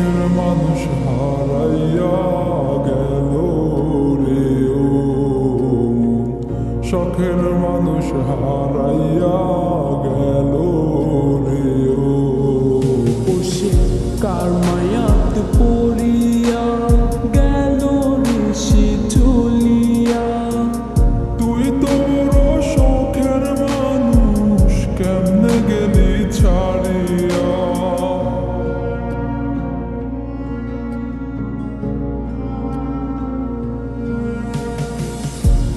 চোখের মানুষ হারাইয়া গেল রে ও মানুষ হারাইয়া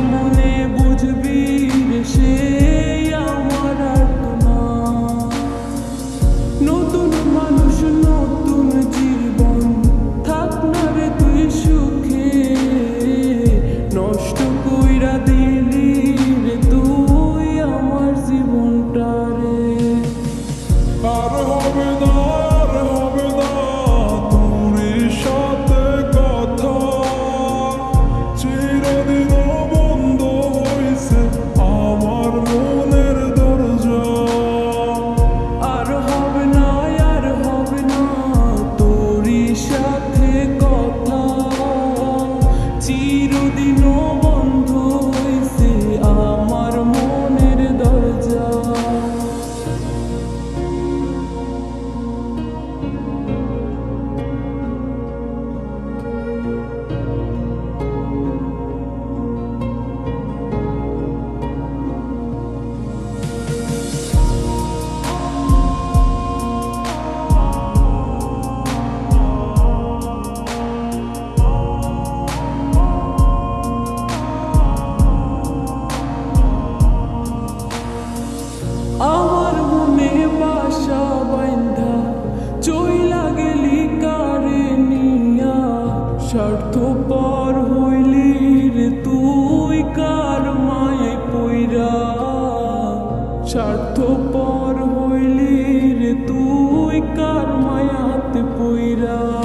不你。know Mira.